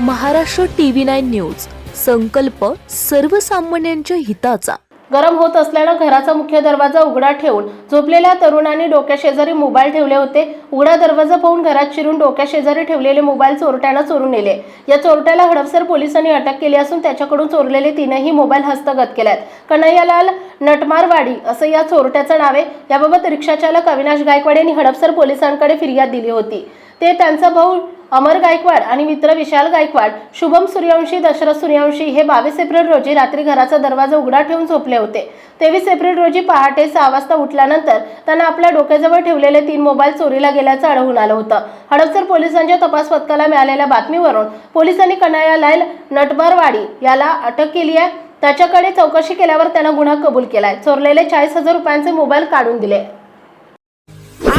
Maharashtra TV nine news. संकल्प सर्वसामान्यांच्या हिताचा. गरम होत असल्यानं घराचा मुख्य दरवाजा उघडा ठेवून झोपलेल्या तरुणांनी डोक्याशेजारी मोबाईल ठेवले होते. उघडा दरवाजा पाहून घरात शिरून डोक्याशेजारी ठेवलेले मोबाईल चोरट्यानं चोरून नेले. या चोरट्याला हडपसर पोलिसांनी अटक केली असून त्याच्याकडून चोरलेले तीनही मोबाईल हस्तगत केल्यात. कन्हैयालाल नटमारवाडी असं या चोरट्याचं नाव आहे. याबाबत रिक्षाचालक अविनाश गायकवाड यांनी हडपसर पोलिसांकडे फिर्याद दिली होती. ते त्यांचा भाऊ अमर गायकवाड आणि मित्र विशाल गायकवाड शुभम सूर्यवंशी दशरथ सूर्यवंशी हे बावीस एप्रिल रोजी रात्री घराचा दरवाजा उघडा ठेवून झोपले होते. तेवीस एप्रिल रोजी पहाटे सहा वाजता उठल्यानंतर त्यांना आपल्या डोक्याजवळ ठेवलेले तीन मोबाईल चोरीला गेल्याचं आढळून आलं होतं. हडपसर पोलिसांच्या तपास पथकाला मिळालेल्या बातमीवरून पोलिसांनी कन्हैयालाल नटबरवाडी याला अटक केली आहे. त्याच्याकडे चौकशी केल्यावर त्यानं गुन्हा कबूल केलाय. चोरलेले चाळीस हजार रुपयांचे मोबाईल काढून दिले.